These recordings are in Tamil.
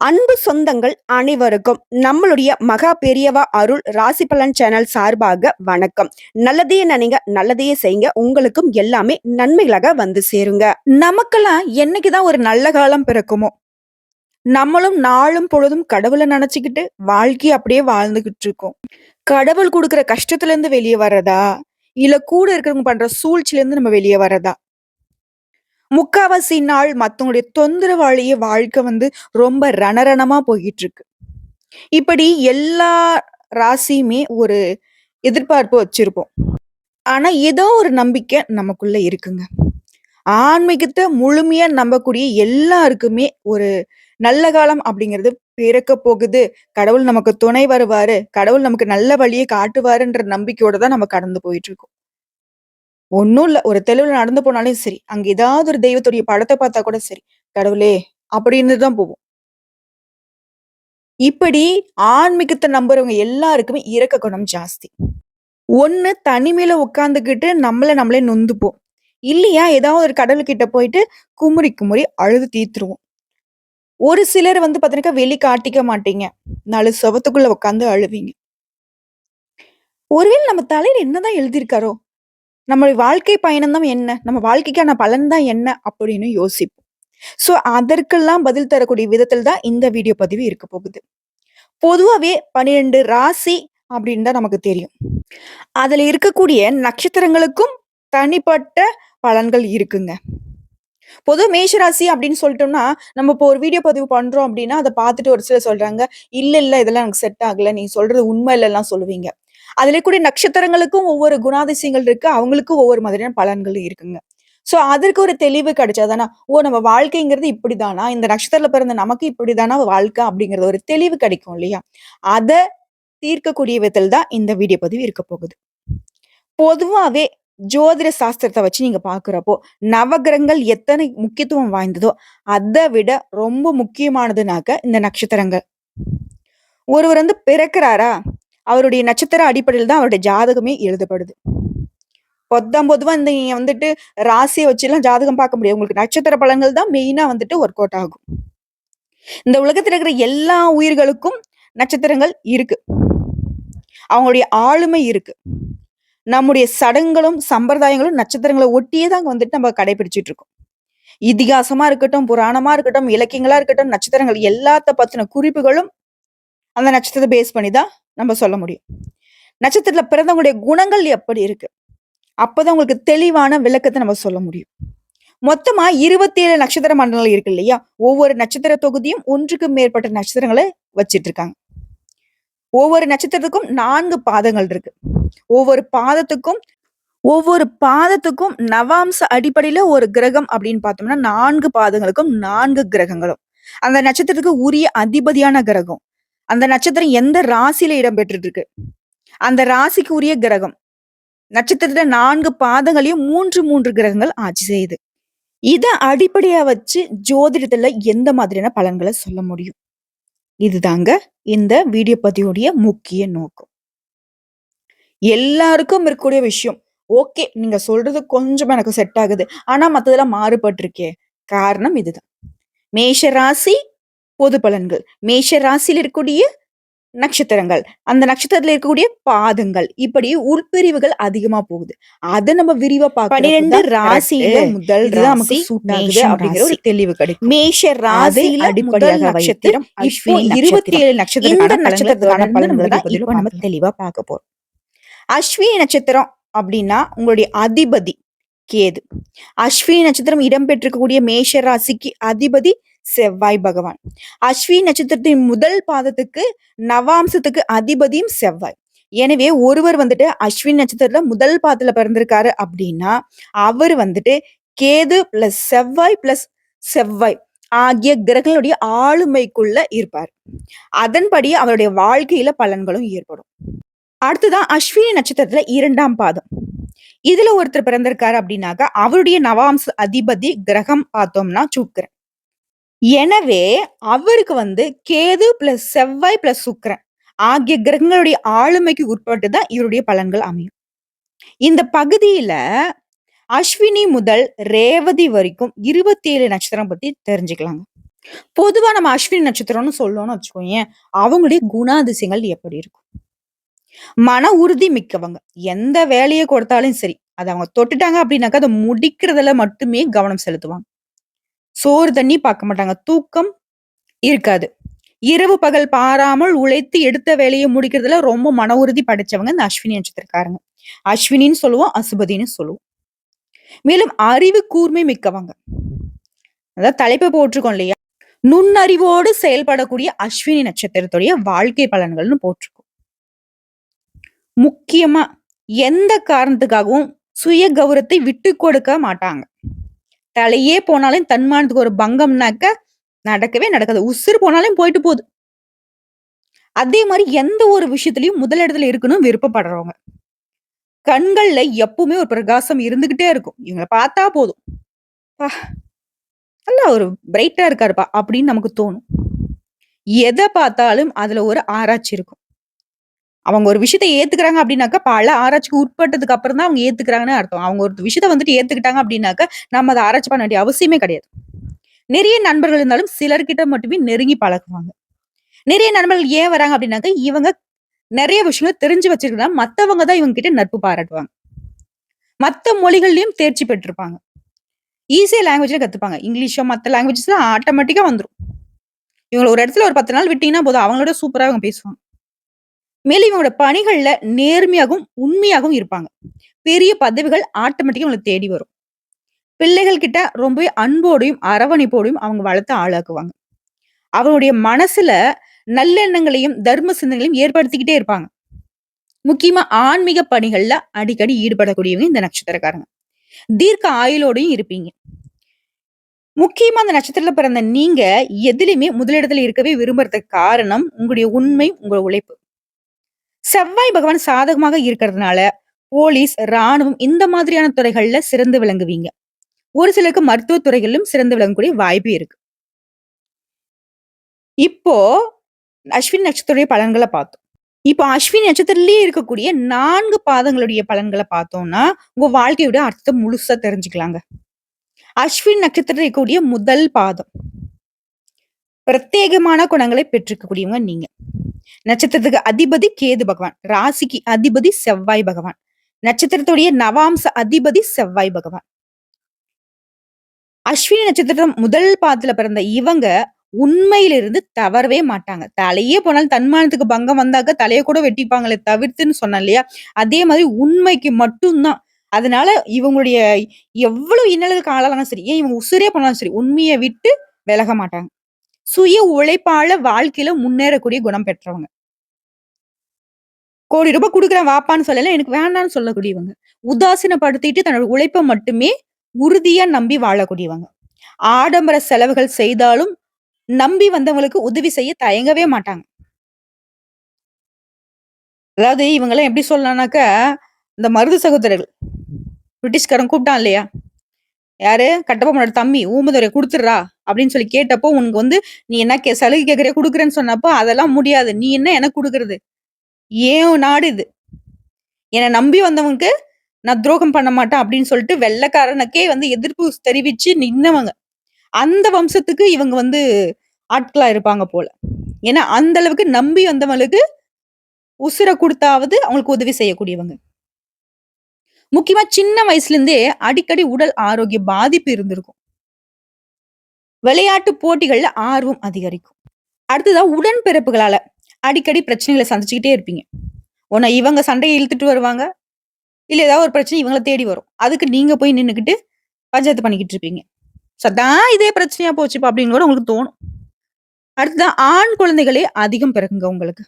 அன்பு சொந்தங்கள் அனைவருக்கும் நம்மளுடைய மகா பெரியவா அருள் ராசி பலன் சேனல் சார்பாக வணக்கம். நல்லதையே நினைங்க நல்லதையே செய்யுங்க. உங்களுக்கும் எல்லாமே நன்மைகளாக வந்து சேருங்க. நமக்கெல்லாம் என்னைக்குதான் ஒரு நல்ல காலம் பிறக்குமோ? நம்மளும் நாளும் பொழுதும் கடவுளை நினைச்சுக்கிட்டு வாழ்க்கையை அப்படியே வாழ்ந்துகிட்டு இருக்கோம். கடவுள் கொடுக்குற கஷ்டத்துல இருந்து வெளியே வர்றதா? இல்ல கூட இருக்கிறவங்க பண்ற சூழ்ச்சியில இருந்து நம்ம வெளியே வர்றதா? முக்காவாசி நாள் மற்றவங்களுடைய தொந்தரவாளிய வாழ்க்கை வந்து ரொம்ப ரணரணமா போயிட்டு இருக்கு. இப்படி எல்லா ராசியுமே ஒரு எதிர்பார்ப்பு வச்சிருப்போம். ஆனா, ஏதோ ஒரு நம்பிக்கை நமக்குள்ள இருக்குங்க. ஆன்மீகத்தை முழுமையா நம்பக்கூடிய எல்லாருக்குமே ஒரு நல்ல காலம் அப்படிங்கிறது பிறக்க போகுது. கடவுள் நமக்கு துணை வருவாரு. கடவுள் நமக்கு நல்ல வழியை காட்டுவாருன்ற நம்பிக்கையோட தான் நம்ம கடந்து போயிட்டு இருக்கோம். ஒன்றும் இல்லை ஒரு தெளிவில் நடந்து போனாலும் சரி, அங்க ஏதாவது ஒரு தெய்வத்துடைய படத்தை பார்த்தா கூட சரி, "கடவுளே!" அப்படின்னு தான் போவோம். இப்படி ஆன்மீகத்தை நம்புறவங்க எல்லாருக்குமே இரக்க குணம் ஜாஸ்தி. ஒன்று தனிமையில உட்காந்துக்கிட்டு நம்மளை நம்மளே நொந்துப்போம். இல்லையா, ஏதாவது ஒரு கடவுள்கிட்ட போயிட்டு குமுறி குமுறி அழுது தீர்த்துருவோம். ஒரு சிலர் வந்து பார்த்தீங்கன்னா வெளி காட்டிக்க மாட்டீங்க. நாலு சுவத்துக்குள்ள உட்காந்து அழுவீங்க. ஒருவேளை நம்ம தலையில் என்னதான் எழுதியிருக்காரோ? நம்மளுடைய வாழ்க்கை பயணம்தான் என்ன? நம்ம வாழ்க்கைக்கான பலன் தான் என்ன? அப்படின்னு யோசிப்போம். ஸோ அதற்கெல்லாம் பதில் தரக்கூடிய விதத்தில் தான் இந்த வீடியோ பதிவு இருக்க போகுது. பொதுவாவே 12 ராசி அப்படின்னு தான் நமக்கு தெரியும். அதில் இருக்கக்கூடிய நட்சத்திரங்களுக்கும் தனிப்பட்ட பலன்கள் இருக்குங்க. பொதுவா மேஷ ராசி அப்படின்னு சொல்லிட்டோம்னா, நம்ம இப்போ ஒரு வீடியோ பதிவு பண்றோம் அப்படின்னா, அத பார்த்துட்டு ஒரு சிலர் சொல்றாங்க, "இல்ல, இல்ல இதெல்லாம் எனக்கு செட் ஆகல. நீ சொல்றது உண்மை இல்லல்லாம்" சொல்லுவீங்க. அதுல கூட நட்சத்திரங்களுக்கும் ஒவ்வொரு குணாதிசயங்கள் இருக்கு. அவங்களுக்கும் ஒவ்வொரு மாதிரியான பலன்கள் இருக்குங்க. ஸோ அதற்கு ஒரு தெளிவு கிடைச்சா தானே, ஓ! நம்ம வாழ்க்கைங்கிறது இப்படிதானா? இந்த நட்சத்திரத்துல பிறந்த நமக்கு இப்படிதானா வாழ்க்கை? அப்படிங்கிறது ஒரு தெளிவு கிடைக்கும் இல்லையா? அதை தீர்க்கக்கூடிய விதத்தில் தான் இந்த வீடியோ பதிவு இருக்க போகுது. பொதுவாகவே ஜோதிட சாஸ்திரத்தை வச்சு நீங்க பாக்குறப்போ நவகிரகங்கள் எத்தனை முக்கியத்துவம் வாய்ந்ததோ, அதை விட ரொம்ப முக்கியமானதுனாக்க இந்த நட்சத்திரங்கள். ஒருவர் வந்து பிறக்கிறாரா, அவருடைய நட்சத்திர அடிப்படையில் தான் அவருடைய ஜாதகமே எழுதப்படுது. பொத்தாம் பொதுவாக இந்த வந்துட்டு ராசியை வச்சுலாம் ஜாதகம் பார்க்க முடியாது. உங்களுக்கு நட்சத்திர பலன்கள் தான் மெயினாக வந்துட்டு ஒர்க் அவுட் ஆகும். இந்த உலகத்தில் இருக்கிற எல்லா உயிர்களுக்கும் நட்சத்திரங்கள் இருக்கு. அவங்களுடைய ஆளுமை இருக்கு. நம்முடைய சடங்குகளும், சம்பிரதாயங்களும் நட்சத்திரங்களை ஒட்டியே தான் வந்துட்டு நம்ம கடைபிடிச்சிட்டு இருக்கோம். இதிகாசமா இருக்கட்டும், புராணமா இருக்கட்டும், இலக்கியங்களா இருக்கட்டும், நட்சத்திரங்கள் எல்லாத்த பத்தின குறிப்புகளும் அந்த நட்சத்திரத்தை பேஸ் பண்ணி தான் நம்ம சொல்ல முடியும். நட்சத்திரத்துல பிறந்தவங்களுடைய குணங்கள் எப்படி இருக்கு? அப்போதான் உங்களுக்கு தெளிவான விளக்கத்தை நம்ம சொல்ல முடியும். மொத்தமா 27 நட்சத்திர மண்டலங்கள் இருக்கு இல்லையா? ஒவ்வொரு நட்சத்திர தொகுதியும் ஒன்றுக்கு மேற்பட்ட நட்சத்திரங்களை வச்சிட்டு இருக்காங்க. ஒவ்வொரு நட்சத்திரத்துக்கும் நான்கு பாதங்கள் இருக்கு. ஒவ்வொரு பாதத்துக்கும் ஒவ்வொரு பாதத்துக்கும் நவாம்ச அடிப்படையில ஒரு கிரகம் அப்படின்னு பார்த்தோம்னா, நான்கு பாதங்களுக்கும் நான்கு கிரகங்களும். அந்த நட்சத்திரத்துக்கு உரிய அதிபதியான கிரகம். அந்த நட்சத்திரம் எந்த ராசியில இடம் பெற்றுட்டு இருக்கு? அந்த ராசிக்கு உரிய கிரகம். நட்சத்திரத்துல நான்கு பாதங்களையும் 3, 3 கிரகங்கள் ஆட்சி செய்யுது. இத அடிப்படையா வச்சு ஜோதிடத்துல எந்த மாதிரியான பலன்களை சொல்ல முடியும். இதுதாங்க இந்த வீடியோ பதிவுடைய முக்கிய நோக்கம். எல்லாருக்கும் இருக்கக்கூடிய விஷயம். ஓகே, நீங்க சொல்றது கொஞ்சம் எனக்கு செட் ஆகுது. ஆனா மத்ததெல்லாம் மாறுபட்டிருக்கே. காரணம் இதுதான். மேஷ ராசி பொது பலன்கள். மேஷ ராசியில இருக்கக்கூடிய நட்சத்திரங்கள். அந்த நட்சத்திரத்துல இருக்கக்கூடிய பாதங்கள். இப்படி உட்பிரிவுகள் அதிகமா போகுது. அத நம்ம விரிவா 12 தான் ராசியில. முதல் நமக்கு ராசி சூட் ஆகுது மேஷம் அப்படிங்கிற ஒரு. தெளிவு கிடைக்கும். மேஷ ராசியில அடிப்படையாக நட்சத்திரம் இப்போ அஸ்வினி நட்சத்திரம். 27 இந்த நட்சத்திரத்துக்கான பலன்கள நம்ம. தெளிவா பார்க்க போறோம். அஸ்வினி நட்சத்திரம் அப்படின்னா உங்களுடைய அதிபதி கேது. அஸ்வினி நட்சத்திரம் இடம்பெற்றிருக்கக்கூடிய மேஷ ராசிக்கு அதிபதி செவ்வாய் பகவான். அஸ்வினி நட்சத்திரத்தின் முதல் பாதத்துக்கு நவாம்சத்துக்கு அதிபதியும் செவ்வாய். எனவே ஒருவர் வந்துட்டு அஸ்வினி நட்சத்திரத்துல முதல் பாதத்துல பிறந்திருக்காரு அப்படின்னா, அவர் வந்துட்டு கேது பிளஸ் செவ்வாய் பிளஸ் செவ்வாய் ஆகிய கிரகங்களுடைய ஆளுமைக்குள்ள இருப்பார். அதன்படி அவருடைய வாழ்க்கையில பலன்களும் ஏற்படும். அடுத்ததான் அஸ்வினி நட்சத்திரத்துல இரண்டாம் பாதம். இதுல ஒருத்தர் பிறந்திருக்காரு அப்படின்னாக்க, அவருடைய நவாம்ச அதிபதி கிரகம் பார்த்தோம்னா சுக்கிரன். எனவே அவருக்கு வந்து கேது பிளஸ் செவ்வாய் பிளஸ் சுக்கிரன் ஆகிய கிரகங்களுடைய ஆளுமைக்கு உட்பட்டு தான் இவருடைய பலன்கள் அமையும். இந்த பகுதியில அஸ்வினி முதல் ரேவதி வரைக்கும் 27 நட்சத்திரம் பத்தி தெரிஞ்சுக்கலாங்க. பொதுவா நம்ம அஸ்வினி நட்சத்திரம்னு சொல்லணும்னு வச்சுக்கோயேன். அவங்களுடைய குணாதிசயங்கள் எப்படி இருக்கும்? மன உறுதி மிக்கவங்க. எந்த வேலைய கொடுத்தாலும் சரி, அத அவங்க தொட்டுட்டாங்க அப்படின்னாக்கா, அத முடிக்கிறதுல மட்டுமே கவனம் செலுத்துவாங்க. சோறு, தண்ணி பார்க்க மாட்டாங்க. தூக்கம் இருக்காது. இரவு, பகல் பாராமல் உழைத்து எடுத்த வேலையை முடிக்கிறதுல ரொம்ப மன உறுதி படைச்சவங்க இந்த அஸ்வினி நட்சத்திரக்காரங்க. அஸ்வினின்னு சொல்லுவோம், அசுபதின்னு சொல்லுவோம். மேலும் அறிவு கூர்மை மிக்கவங்க. அதாவது தலைப்பை போட்டிருக்கோம் இல்லையா? நுண்ணறிவோடு செயல்படக்கூடிய அஸ்வினி நட்சத்திரத்துடைய வாழ்க்கை பலன்கள்னு போட்டிருக்கோம். முக்கியமா எந்த காரணத்துக்காகவும் சுய கௌரவத்தை விட்டு கொடுக்க மாட்டாங்க. தலையே போனாலும் தன்மானத்துக்கு ஒரு பங்கம்னாக்க நடக்கவே நடக்காது. உசுறு போனாலும் போயிட்டு போகுது. அதே மாதிரி எந்த ஒரு விஷயத்திலயும் முதலிடத்துல இருக்கணும் விருப்பப்படுறவங்க. கண்கள்ல எப்பவுமே ஒரு பிரகாசம் இருந்துகிட்டே இருக்கும். இவங்கள பார்த்தா போதும். நல்லா ஒரு பிரைட்டா இருக்காருப்பா" அப்படின்னு நமக்கு தோணும். எதை பார்த்தாலும் அதுல ஒரு ஆராய்ச்சி இருக்கும். அவங்க ஒரு விஷயத்த ஏத்துக்கிறாங்க அப்படின்னாக்கா, பல ஆராய்ச்சிக்கு உட்பட்டதுக்கு அப்புறம் தான் அவங்க ஏத்துக்கிறாங்கன்னு அர்த்தம். அவங்க ஒரு விஷயத்த வந்துட்டு ஏத்துக்கிட்டாங்க அப்படின்னாக்கா, நம்ம அத ஆராய்ச்சி பண்ண வேண்டிய அவசியமே கிடையாது. நிறைய நண்பர்கள் இருந்தாலும் சிலர்கிட்ட மட்டுமே நெருங்கி பழகுவாங்க. நிறைய நண்பர்கள் ஏன் வராங்க அப்படின்னாக்கா, இவங்க நிறைய விஷயங்கள் தெரிஞ்சு வச்சிருக்கனால மற்றவங்க தான் இவங்க கிட்ட நட்பு பாராட்டுவாங்க. மத்த மொழிகள்லயும் தேர்ச்சி பெற்றிருப்பாங்க. ஈஸியா லாங்குவேஜில் கத்துப்பாங்க. இங்கிலீஷோ மத்த லாங்குவேஜஸ்லாம் ஆட்டோமேட்டிக்காக வந்துரும். இவங்கள ஒரு இடத்துல ஒரு 10 நாள் விட்டிங்கன்னா போதும். அவங்களோட சூப்பரா அவங்க பேசுவாங்க. மேலும் இவங்களோட பணிகள்ல நேர்மையாகவும், உண்மையாகவும் இருப்பாங்க. பெரிய பதவிகள் ஆட்டோமேட்டிக்கா இவங்கள தேடி வரும். பிள்ளைகள் கிட்ட ரொம்பவே அன்போடையும், அரவணைப்போடையும் அவங்க வளர்த்து ஆளாக்குவாங்க. அவங்களுடைய மனசுல நல்லெண்ணங்களையும், தர்ம சிந்தனைகளையும் ஏற்படுத்திக்கிட்டே இருப்பாங்க. முக்கியமா ஆன்மீக பணிகள்ல அடிக்கடி ஈடுபடக்கூடியவங்க இந்த நட்சத்திரக்காரங்க. தீர்க்க ஆயுளோடையும் இருப்பீங்க. முக்கியமா அந்த நட்சத்திரத்துல பிறந்த நீங்க எதிலுமே முதலிடத்துல இருக்கவே விரும்புறதுக்கு காரணம் உங்களுடைய உண்மை, உங்களுடைய உழைப்பு. செவ்வாய் பகவான் சாதகமாக இருக்கிறதுனால, போலீஸ், ராணுவம் இந்த மாதிரியான துறைகள்ல சிறந்து விளங்குவீங்க. ஒரு சிலருக்கு மருத்துவ துறைகளிலும் சிறந்து விளங்கக்கூடிய வாய்ப்பு இருக்கு. இப்போ அஸ்வின் நட்சத்திரைய பலன்களை பார்த்தோம். இப்போ அஸ்வின் நட்சத்திரத்திலேயே இருக்கக்கூடிய நான்கு பாதங்களுடைய பலன்களை பார்த்தோம்னா, உங்க வாழ்க்கையோட அர்த்தத்தை முழுசா தெரிஞ்சுக்கலாங்க. அஸ்வின் நட்சத்திரம் இருக்கக்கூடிய முதல் பாதம். பிரத்யேகமான குணங்களை பெற்றிருக்கக்கூடியவங்க நீங்க. நட்சத்திரத்துக்கு அதிபதி கேது பகவான். ராசிக்கு அதிபதி செவ்வாய் பகவான். நட்சத்திரத்துடைய நவாம்ச அதிபதி செவ்வாய் பகவான். அஸ்வினி நட்சத்திரம் முதல் பாதத்துல பிறந்த இவங்க உண்மையிலிருந்து தவறவே மாட்டாங்க. தலையே போனாலும் தன்மானத்துக்கு பங்கம் வந்தாக்க தலையை கூட வெட்டிப்பாங்களே தவிர்த்துன்னு சொன்னேன் இல்லையா? அதே மாதிரி உண்மைக்கு மட்டும் தான். அதனால இவங்களுடைய எவ்வளவு இன்னலுக்கு ஆளாலும் சரி, ஏன் இவங்க உசுரே போனாலும் சரி, உண்மையை விட்டு விலக மாட்டாங்க. சுய உழைப்பால வாழ்க்கையில முன்னேறக்கூடிய குணம் பெற்றவங்க. கோடி ரூபாய் குடுக்குறேன் வாப்பான்னு சொல்லல, எனக்கு வேண்டாம்னு சொல்லக்கூடியவங்க. உதாசீனப்படுத்திட்டு தன்னோட உழைப்பை மட்டுமே உறுதியா நம்பி வாழக்கூடியவங்க. ஆடம்பர செலவுகள் செய்தாலும், நம்பி வந்தவங்களுக்கு உதவி செய்ய தயங்கவே மாட்டாங்க. அதாவது இவங்கலாம் எப்படி சொல்லலாம்னாக்க இந்த மருது சகோதரர்கள். பிரிட்டிஷ்காரன் கூப்பிட்டான் இல்லையா? யாரு? கட்டபொம்மனோட தம்பி ஊமதுரை கொடுத்துட்றா அப்படின்னு சொல்லி கேட்டப்போ, உனக்கு வந்து நீ என்ன கே சலுகை கேட்கிறியா கொடுக்குறேன்னு சொன்னப்போ, அதெல்லாம் முடியாது. நீ என்ன எனக்கு கொடுக்குறது ஏன் நாடு இது. என்னை நம்பி வந்தவனுக்கு நான் துரோகம் பண்ண மாட்டேன் அப்படின்னு சொல்லிட்டு வெள்ளைக்காரனுக்கே வந்து எதிர்ப்பு தெரிவிச்சு நின்னவங்க. அந்த வம்சத்துக்கு இவங்க வந்து ஆட்களா இருப்பாங்க போல. ஏன்னா அந்த அளவுக்கு நம்பி வந்தவங்களுக்கு உசுரை கொடுத்தாவது அவங்களுக்கு உதவி செய்யக்கூடியவங்க. முக்கியமா சின்ன வயசுல இருந்தே அடிக்கடி உடல் ஆரோக்கிய பாதிப்பு இருந்திருக்கும். விளையாட்டு போட்டிகள்ல ஆர்வம் அதிகரிக்கும். அடுத்ததா உடன்பிறப்புகளால அடிக்கடி பிரச்சனைகளை சந்திச்சுக்கிட்டே இருப்பீங்க. ஒண்ணு இவங்க சண்டையை இழுத்துட்டு வருவாங்க. இல்ல ஏதாவது ஒரு பிரச்சனை இவங்களை தேடி வரும். அதுக்கு நீங்க போய் நின்றுக்கிட்டு பஞ்சாயத்து பண்ணிக்கிட்டு இருப்பீங்க. சதா இதே பிரச்சனையா போச்சுப்பா அப்படின்னு கூட உங்களுக்கு தோணும். அடுத்ததான் ஆண் குழந்தைகளே அதிகம் பிறகுங்க உங்களுக்கு.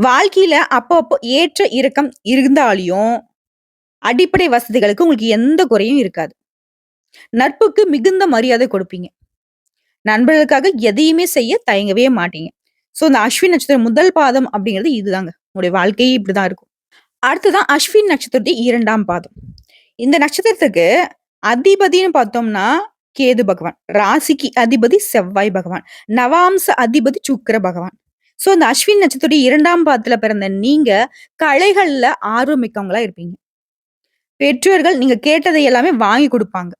வாழ்க்கையில அப்பப்போ ஏற்ற இறக்கம் இருந்தாலையும் அடிப்படை வசதிகளுக்கு உங்களுக்கு எந்த குறையும் இருக்காது. நட்புக்கு மிகுந்த மரியாதை கொடுப்பீங்க. நண்பர்களுக்காக எதையுமே செய்ய தயங்கவே மாட்டீங்க. ஸோ இந்த அஸ்வின் நட்சத்திரம் முதல் பாதம் அப்படிங்கிறது இதுதாங்க. உங்களுடைய வாழ்க்கையே இப்படிதான் இருக்கும். அடுத்ததான் அஸ்வின் நட்சத்திரத்துடைய இரண்டாம் பாதம். இந்த நட்சத்திரத்துக்கு அதிபதின்னு பார்த்தோம்னா கேது பகவான். ராசிக்கு அதிபதி செவ்வாய் பகவான். நவாம்ச அதிபதி சுக்கிர பகவான். ஸோ இந்த அஸ்வின் நட்சத்திரத்துடைய இரண்டாம் பாதத்துல பிறந்த நீங்க கலைகள்ல ஆர்வமிக்கவங்களா இருப்பீங்க. பெற்றோர்கள் நீங்க கேட்டதை எல்லாமே வாங்கி கொடுப்பாங்க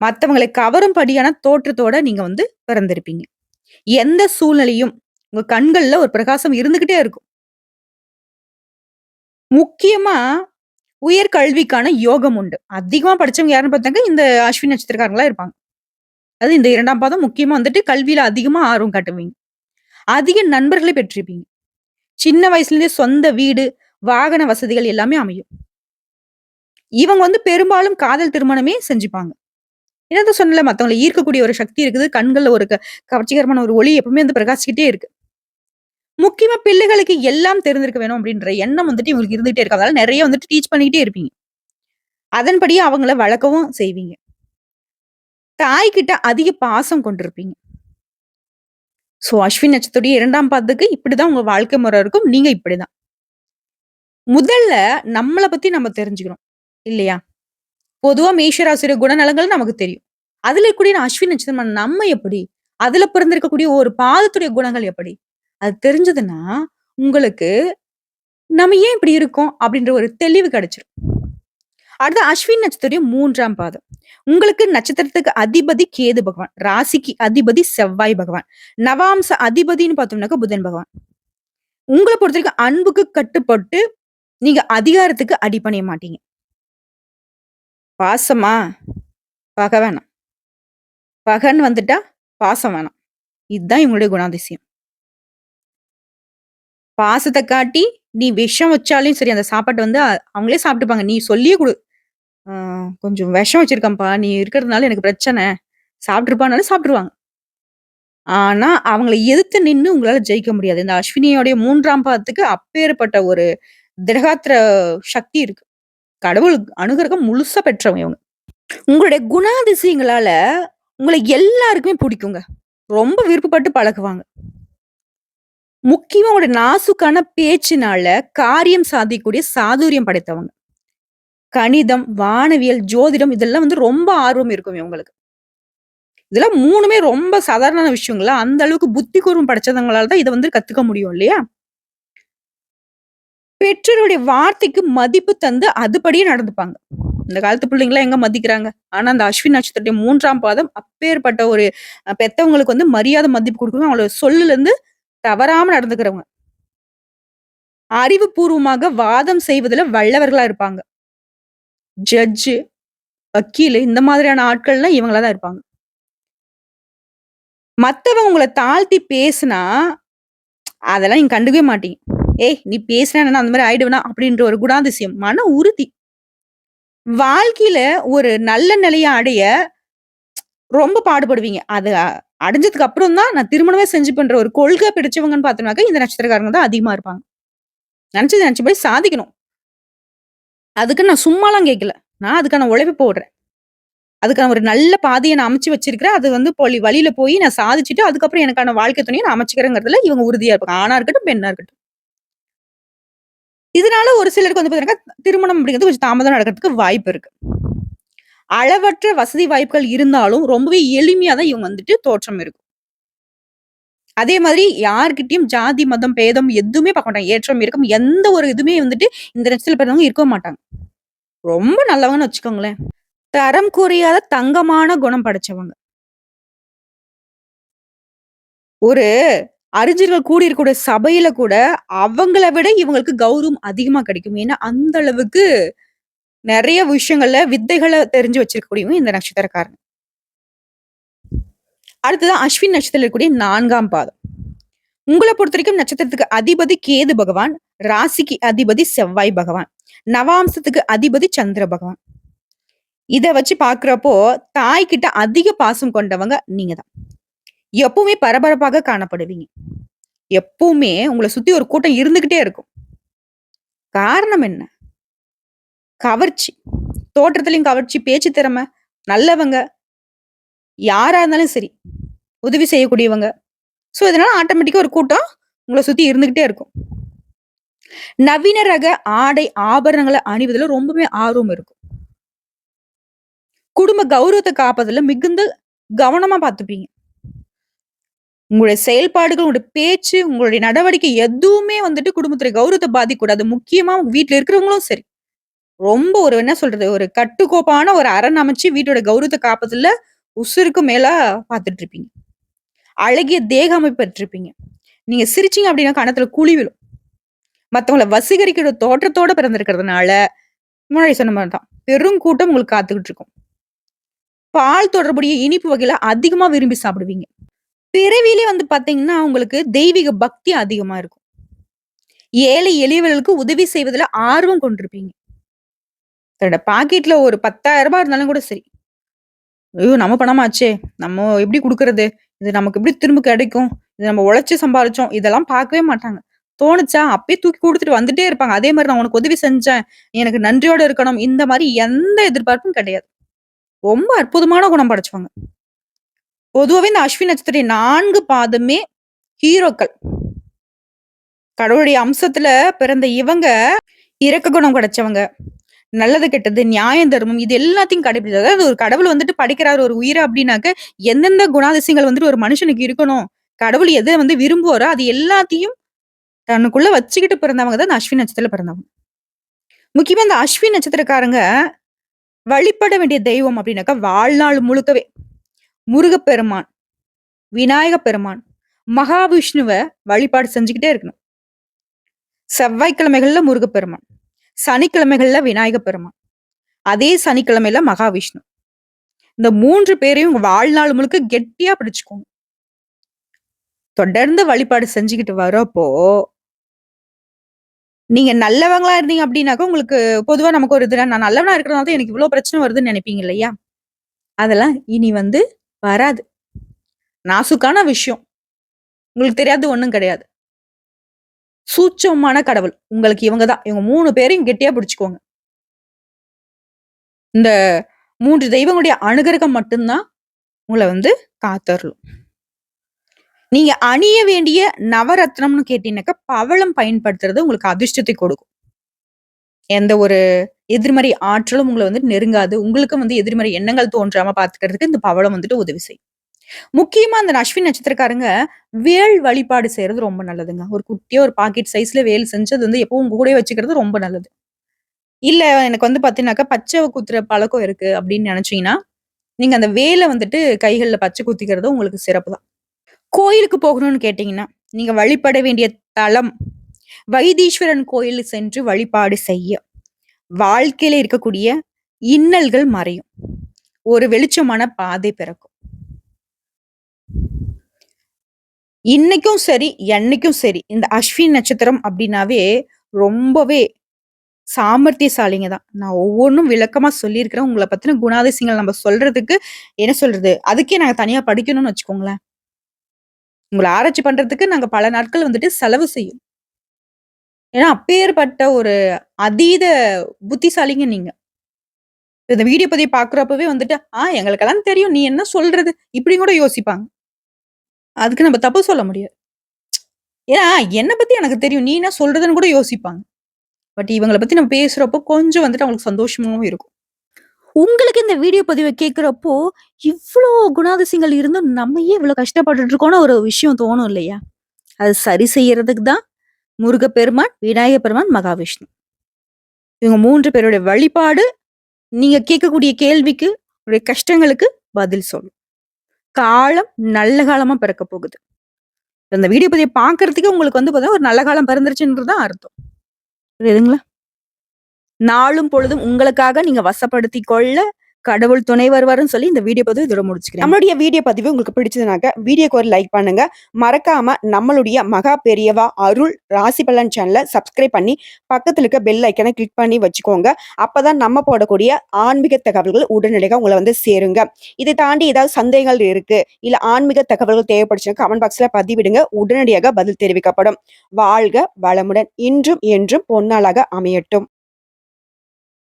மற்றவங்களை கவரும்படியான தோற்றத்தோட நீங்க வந்து பிறந்திருப்பீங்க. எந்த சூழ்நிலையும் உங்க கண்கள்ல ஒரு பிரகாசம் இருந்துகிட்டே இருக்கும். முக்கியமா உயர்கல்விக்கான யோகம் உண்டு. அதிகமா படிச்சவங்க யாருன்னு பார்த்தாங்க, இந்த அஸ்வின் நட்சத்திரக்காரங்களா இருப்பாங்க. அது இந்த இரண்டாம் பாதம் முக்கியமா வந்துட்டு கல்வியில அதிகமா ஆர்வம் காட்டுவீங்க. அதிக நண்பர்களை பெற்றிருப்பீங்க. சின்ன வயசுலேருந்தே சொந்த வீடு, வாகன வசதிகள் எல்லாமே அமையும். இவங்க வந்து பெரும்பாலும் காதல் திருமணமே செஞ்சுப்பாங்க. என்னதான் சொன்னேன்ல மத்தவங்கள ஈர்க்கக்கூடிய ஒரு சக்தி இருக்குது. கண்கள்ல ஒரு க கவர்ச்சிகரமான ஒரு ஒளி எப்பவுமே வந்து பிரகாசிக்கிட்டே இருக்கு. முக்கியமா பிள்ளைகளுக்கு எல்லாம் தெரிந்திருக்க வேணும் அப்படின்ற எண்ணம் வந்துட்டு இவங்களுக்கு இருந்துகிட்டே இருக்கு. அதனால நிறைய வந்துட்டு டீச் பண்ணிக்கிட்டே இருப்பீங்க. அதன்படியே அவங்கள வளர்க்கவும் செய்வீங்க. தாய்கிட்ட அதிக பாசம் கொண்டிருப்பீங்க. ஸோ அஸ்வின் நட்சத்திரத்துடைய இரண்டாம் பாதத்துக்கு இப்படிதான் உங்க வாழ்க்கை முறை இருக்கும். நீங்க இப்படிதான். முதல்ல நம்மளை பத்தி நம்ம தெரிஞ்சுக்கிறோம் இல்லையா? பொதுவா மேஷராசிரியர் குணநலங்கள் நமக்கு தெரியும். அதுல கூடிய அஸ்வின் நட்சத்திரம் நம்ம எப்படி? அதுல பிறந்திருக்கக்கூடிய ஒரு பாதத்துடைய குணங்கள் எப்படி? அது தெரிஞ்சதுன்னா, உங்களுக்கு நம்ம ஏன் இப்படி இருக்கோம்? அப்படின்ற ஒரு தெளிவு கிடைச்சிரும். அடுத்து அஸ்வின் நட்சத்திரம் மூன்றாம் பாதம். உங்களுக்கு நட்சத்திரத்துக்கு அதிபதி கேது பகவான். ராசிக்கு அதிபதி செவ்வாய் பகவான். நவாம்ச அதிபதின்னு பார்த்தோம்னாக்க புதன் பகவான். உங்கள பொறுத்தவரைக்கும் அன்புக்கு கட்டுப்பட்டு, நீங்க அதிகாரத்துக்கு அடிபணிய மாட்டீங்க. பாசமா? பகை வேணாம். பகன்னு வந்துட்டா பாசம் வேணாம். இதுதான் இவங்களுடைய குணாதிசயம். பாசத்தை காட்டி, நீ விஷம் வச்சாலும் சரி, அந்த சாப்பாட்டை வந்து அவங்களே சாப்பிட்டுப்பாங்க. நீ சொல்லியே கொடு கொஞ்சம் விஷம் வச்சிருக்கேன்ப்பா, நீ இருக்கிறதுனால எனக்கு பிரச்சனை. சாப்பிட்ருப்பானாலும் சாப்பிட்ருவாங்க ஆனா, அவங்கள எதிர்த்து நின்று உங்களால ஜெயிக்க முடியாது. இந்த அஸ்வினியோடைய மூன்றாம் பாதத்துக்கு அப்பேற்பட்ட ஒரு திடகாத்திர சக்தி இருக்கு. கடவுள் அனுகிரகம் முழுசா பெற்றவங்க இவங்க. உங்களுடைய குணாதிசயங்களால உங்களை எல்லாருக்குமே பிடிக்குங்க. ரொம்ப விருப்பப்பட்டு பழகுவாங்க. முக்கியமா உங்களுடைய நாசுக்கான பேச்சினால காரியம் சாதிக்கக்கூடிய சாதுரியம் படைத்தவங்க. கணிதம், வானவியல், ஜோதிடம் இதெல்லாம் வந்து ரொம்ப ஆர்வம் இருக்கும் இவங்களுக்கு. இதெல்லாம் மூணுமே ரொம்ப சாதாரணமான விஷயங்களா, அந்த அளவுக்கு புத்தி கூர்வம் படைச்சவங்களால தான் இதை வந்து கத்துக்க முடியும் இல்லையா? பெற்றோருடைய வார்த்தைக்கு மதிப்பு தந்து அதுபடியே நடந்துப்பாங்க. இந்த காலத்து பிள்ளைங்களாம் எங்க மதிக்கிறாங்க? ஆனா, அந்த அஸ்வின் நட்சத்திரத்துடைய மூன்றாம் பாதம் அப்பேற்பட்ட ஒரு பெத்தவங்களுக்கு வந்து மரியாதை, மதிப்பு கொடுக்கணும் அவங்களோட சொல்லுலருந்து தவறாம நடந்துக்கிறவங்க. அறிவுபூர்வமாக வாதம் செய்வதில் வல்லவர்களா இருப்பாங்க. ஜட்ஜு, வக்கீலு இந்த மாதிரியான ஆட்கள்லாம் இவங்களா தான் இருப்பாங்க. மற்றவங்க உங்களை தாழ்த்தி பேசுனா, அதெல்லாம் நீங்க கண்டுக்கவே மாட்டீங்க. "ஏய்! நீ பேசினா அந்த மாதிரி ஆயிடுவேனா?" அப்படின்ற ஒரு குணாதிசயம், மன உறுதி. வாழ்க்கையில ஒரு நல்ல நிலையை அடைய ரொம்ப பாடுபடுவீங்க. அது அடைஞ்சதுக்கு அப்புறம் தான் நான் திருமணமே செஞ்சு பண்ற ஒரு கொள்கை பிடிச்சவங்கன்னு பார்த்தோம்னாக்க, இந்த நட்சத்திரக்காரங்க தான் அதிகமா இருப்பாங்க. நெனச்சது போய் சாதிக்கணும். அதுக்கு நான் சும்மாலாம் கேட்கல. நான் அதுக்கான உழைப்பு போடுறேன். அதுக்கான ஒரு நல்ல பாதையை நான் அமைச்சு வச்சிருக்கிறேன். அது வந்து போலி வழியில போய் நான் சாதிச்சுட்டு, அதுக்கப்புறம் எனக்கான வாழ்க்கை துணியை நான் அமைச்சுக்கிறேங்கிறதுல இவங்க உறுதியா இருப்பாங்க. ஆணா இருக்கட்டும், பெண்ணா இருக்கட்டும். இதனால ஒரு சிலருக்கு வந்து பார்த்தீங்கன்னா, திருமணம் அப்படிங்கிறது கொஞ்சம் தாமதம் நடக்கிறதுக்கு வாய்ப்பு இருக்கு. அளவற்ற வசதி வாய்ப்புகள் இருந்தாலும், ரொம்பவே எளிமையா தான் இவங்க வந்துட்டு தோற்றம் இருக்கும். அதே மாதிரி யார்கிட்டயும் ஜாதி, மதம், பேதம் எதுவுமே பார்க்க மாட்டாங்க. ஏற்றம், இருக்கும் எந்த ஒரு இதுவுமே வந்துட்டு இந்த நட்சத்திரத்துல பிறந்தவங்க இருக்க மாட்டாங்க. ரொம்ப நல்லவங்கன்னு வச்சுக்கோங்களேன். தரம் குறையாத தங்கமான குணம் படைச்சவங்க. ஒரு அறிஞர்கள் கூடியிருக்கக்கூடிய சபையில கூட, அவங்கள விட இவங்களுக்கு கௌரவம் அதிகமா கிடைக்கும். ஏன்னா, அந்த அளவுக்கு நிறைய விஷயங்கள்ல வித்தைகளை தெரிஞ்சு வச்சிருக்கக்கூடியவங்க இந்த நட்சத்திரக்காரங்க. அடுத்தது அஸ்வின் நட்சத்திரம் இருக்கக்கூடிய நான்காம் பாதம். உங்களை பொறுத்த வரைக்கும் நட்சத்திரத்துக்கு அதிபதி கேது பகவான், ராசிக்கு அதிபதி செவ்வாய் பகவான், நவாம்சத்துக்கு அதிபதி சந்திர பகவான். இத வச்சு பார்க்கிறப்போ, தாய்கிட்ட அதிக பாசம் கொண்டவங்க நீங்க தான். எப்பவுமே பரபரப்பாக காணப்படுவீங்க. எப்பவுமே உங்களை சுத்தி ஒரு கூட்டம் இருந்துகிட்டே இருக்கும். காரணம் என்ன? கவர்ச்சி. தோற்றத்திலயும் கவர்ச்சி, பேச்சு திறமை, நல்லவங்க. யாரா இருந்தாலும் சரி. உதவி செய்யக்கூடியவங்க. ஸோ, இதனால ஆட்டோமேட்டிக்கா ஒரு கூட்டம் உங்களை சுத்தி இருந்துகிட்டே இருக்கும். நவீன ரக ஆடை, ஆபரணங்களை அணிவதில் ரொம்பவே ஆர்வம் இருக்கும். குடும்ப கௌரவத்தை காப்பதில் மிகுந்த கவனமா பார்த்துப்பீங்க. உங்களுடைய செயல்பாடுகள், உங்களுடைய பேச்சு, உங்களுடைய நடவடிக்கை எதுவுமே வந்துட்டு குடும்பத்துடைய கௌரவத்தை பாதிக்கக்கூடாது. முக்கியமா வீட்டுல இருக்கிறவங்களும் சரி. ரொம்ப ஒரு என்ன சொல்றது? ஒரு கட்டுக்கோப்பான ஒரு அரண் அமைச்சு வீட்டோட கௌரவத்தை காப்பதுல உசுருக்கு மேலா பார்த்துட்டு இருப்பீங்க. அழகிய தேக அமைப்பு இருப்பீங்க நீங்க சிரிச்சீங்க அப்படின்னா கணத்துல குழி விழும். மத்தவங்கள வசீகரிக்கிற தோற்றத்தோட பிறந்திருக்கிறதுனால, முன்னாடி சொன்ன மாதிரி தான். பெருங்கூட்டம் உங்களுக்கு காத்துக்கிட்டு இருக்கும். பால் தொடர்புடைய இனிப்பு வகையில அதிகமா விரும்பி சாப்பிடுவீங்க. பிறவிலே வந்து பாத்தீங்கன்னா அவங்களுக்கு தெய்வீக பக்தி அதிகமா இருக்கும். ஏழை எளியவர்களுக்கு உதவி செய்வதில் ஆர்வம் கொண்டிருப்பீங்க. தன்னோட பாக்கெட்ல ஒரு பத்தாயிரம் ரூபாய் இருந்தாலும் கூட சரி. ஐயோ! நம்ம பணமாச்சே! நம்ம எப்படி கொடுக்கறது இது நமக்கு எப்படி திரும்ப கிடைக்கும்? இது நம்ம உழைச்சி சம்பாரிச்சோம். இதெல்லாம் பார்க்கவே மாட்டாங்க. தோணுச்சா, அப்பயே தூக்கி கொடுத்துட்டு வந்துட்டே இருப்பாங்க. அதே மாதிரி நான் உனக்கு உதவி செஞ்சேன். எனக்கு நன்றியோட இருக்கணும். இந்த மாதிரி எந்த எதிர்பார்ப்பும் கிடையாது. ரொம்ப அற்புதமான குணம் படைச்சுவாங்க பொதுவாகவே இந்த அஸ்வினி நட்சத்திர நான்கு பாதமே ஹீரோக்கள். கடவுளுடைய அம்சத்துல பிறந்த இவங்க, இறக்க குணம் கிடைச்சவங்க நல்லது, கெட்டது, நியாயம், தர்மம் இது எல்லாத்தையும் கடைபிடிச்சது அதாவது ஒரு கடவுள் வந்துட்டு படிக்கிறார் ஒரு உயிர் அப்படின்னாக்க எந்தெந்த குணாதிசயங்கள் வந்துட்டு ஒரு மனுஷனுக்கு இருக்கணும். கடவுள் எதை வந்து விரும்புவாரோ, அது எல்லாத்தையும் தனக்குள்ள வச்சுக்கிட்டு பிறந்தவங்க தான் இந்த அஸ்வினி நட்சத்திரத்துல பிறந்தவங்க. முக்கியமா இந்த அஸ்வின் நட்சத்திரக்காரங்க வழிபட வேண்டிய தெய்வம் அப்படின்னாக்கா வாழ்நாள் முழுக்கவே முருகப்பெருமான், விநாயக பெருமான், மகாவிஷ்ணுவ வழிபாடு செஞ்சுக்கிட்டே இருக்கணும். செவ்வாய்க்கிழமைகள்ல முருகப்பெருமான், சனிக்கிழமைகள்ல விநாயக பெருமான், அதே சனிக்கிழமையில மகாவிஷ்ணு. இந்த மூன்று பேரையும் உங்க வாழ்நாள் முழுக்க கெட்டியா பிடிச்சுக்கோங்க. தொடர்ந்து வழிபாடு செஞ்சுக்கிட்டு வரப்போ நீங்க நல்லவங்களா இருந்தீங்க அப்படின்னாக்கா உங்களுக்கு பொதுவா நமக்கு ஒரு இது நான் நல்லவனா இருக்கிறனால தான் எனக்கு இவ்வளவு பிரச்சனை வருதுன்னு நினைப்பீங்க இல்லையா? அதெல்லாம் இனி வந்து வராது. நாசுக்கான விஷயம். உங்களுக்கு தெரியாது ஒன்றும் கிடையாது. சூச்சமான கடவுள். உங்களுக்கு இவங்க தான். இவங்க மூணு பேரையும் கெட்டியா பிடிச்சுக்கோங்க. இந்த மூன்று தெய்வங்களுடைய அனுகிரகம் மட்டும்தான் உங்களை வந்து காத்தரலும் நீங்க அணிய வேண்டிய நவரத்னம்னு கேட்டீங்கன்னாக்கா, பவளம் பயன்படுத்துறது உங்களுக்கு அதிர்ஷ்டத்தை கொடுக்கும். எந்த ஒரு எதிர்மறை ஆற்றலும் உங்களை வந்து நெருங்காது. உங்களுக்கும் வந்து எதிர்மறை எண்ணங்கள் தோன்றாம பாத்துக்கிறதுக்கு இந்த பவளம் வந்துட்டு உதவி செய்யும். முக்கியமா அந்த அஸ்வின் நட்சத்திரக்காரங்க வேல் வழிபாடு செய்யறது ரொம்ப நல்லதுங்க. ஒரு குட்டியா ஒரு பாக்கெட் சைஸ்ல வேல் செஞ்சு அது வந்து எப்பவும் உங்க கூட வச்சுக்கிறது ரொம்ப நல்லது. இல்ல எனக்கு வந்து பாத்தீங்கன்னாக்கா பச்சை குத்துற பழக்கம் இருக்கு அப்படின்னு நினைச்சீங்கன்னா நீங்க அந்த வேலை வந்துட்டு கைகள்ல பச்சை குத்திக்கிறது உங்களுக்கு சிறப்பு தான். கோயிலுக்கு போகணும்னு கேட்டீங்கன்னா, நீங்க வழிபட வேண்டிய தலம், வைத்தீஸ்வரன் கோயில் சென்று வழிபாடு செய்ய, வாழ்க்கையில இருக்கக்கூடிய இன்னல்கள் மறையும். ஒரு வெளிச்சமான பாதை பிறக்கும். இன்னைக்கும் சரி, என்னைக்கும் சரி, இந்த அஸ்வின் நட்சத்திரம் அப்படின்னாவே ரொம்பவே சாமர்த்தியசாலிங்க தான். நான் ஒவ்வொன்றும் விளக்கமா சொல்லியிருக்கிறேன். உங்களை பத்தின குணாதிசயங்கள் நம்ம சொல்றதுக்கு என்ன சொல்றது? அதுக்கே நாங்க தனியா படிக்கணும்னு வச்சுக்கோங்களேன். உங்களை ஆராய்ச்சி பண்றதுக்கு நாங்க பல நாட்கள் வந்துட்டு செலவு செய்யும். ஏன்னா, அப்பேற்பட்ட ஒரு அதீத புத்திசாலிங்க நீங்க. இந்த வீடியோ பதிவு பார்க்குறப்பவே வந்துட்டு, "ஆ எங்களுக்கெல்லாம் தெரியும். நீ என்ன சொல்றது?" இப்படி கூட யோசிப்பாங்க. அதுக்கு நம்ம தப்பு சொல்ல முடியாது. ஏன்னா, என்னை பத்தி எனக்கு தெரியும். நீ என்ன சொல்றதுன்னு கூட யோசிப்பாங்க. பட் இவங்களை பத்தி நம்ம பேசுறப்போ கொஞ்சம் வந்துட்டு அவங்களுக்கு சந்தோஷமாவும் இருக்கும். உங்களுக்கு இந்த வீடியோ பதிவை கேட்குறப்போ இவ்வளோ குணாதிசயங்கள் இருந்தும் நம்ம ஏன் இவ்வளோ கஷ்டப்பட்டுட்டு இருக்கோம்னு ஒரு விஷயம் தோணும் இல்லையா? அது சரி செய்யறதுக்கு தான் முருகப்பெருமான், விநாயக பெருமான், மகாவிஷ்ணு. இவங்க மூன்று பேருடைய வழிபாடு, நீங்க கேட்கக்கூடிய கேள்விக்கு, உடைய கஷ்டங்களுக்கு பதில் சொல்லும். காலம் நல்ல காலமா பிறக்க போகுது. இந்த வீடியோ பதிவை பார்க்கறதுக்கே உங்களுக்கு வந்து பார்த்தா ஒரு நல்ல காலம் பிறந்துருச்சுன்றது தான் அர்த்தம். புரியுதுங்களா? நாளும் பொழுதும் உங்களுக்காக நீங்க வசப்படுத்தி கொள்ள கடவுள் துணை வருவாருன்னு சொல்லி இந்த வீடியோ பதிவு இதோட முடிச்சுக்கிறேன். நம்மளுடைய வீடியோ பதிவு உங்களுக்கு பிடிச்சதுனாக்க வீடியோக்கு ஒரு லைக் பண்ணுங்க. மறக்காம நம்மளுடைய மகா பெரியவா அருள் ராசி பலன் சேனலை சப்ஸ்கிரைப் பண்ணி பக்கத்துல இருக்க பெல் ஐக்கனை கிளிக் பண்ணி வச்சுக்கோங்க. அப்பதான் நம்ம போடக்கூடிய ஆன்மீக தகவல்கள் உடனடியாக உங்களை வந்து சேருங்க. இதை தாண்டி ஏதாவது சந்தேகங்கள் இருக்கு, இல்ல ஆன்மீக தகவல்கள் தேவைப்படுச்சுன்னா கமெண்ட் பாக்ஸ்ல பதிவிடுங்க. உடனடியாக பதில் தெரிவிக்கப்படும். வாழ்க வளமுடன். இன்றும் என்றும் பொன்னாளாக அமையட்டும்.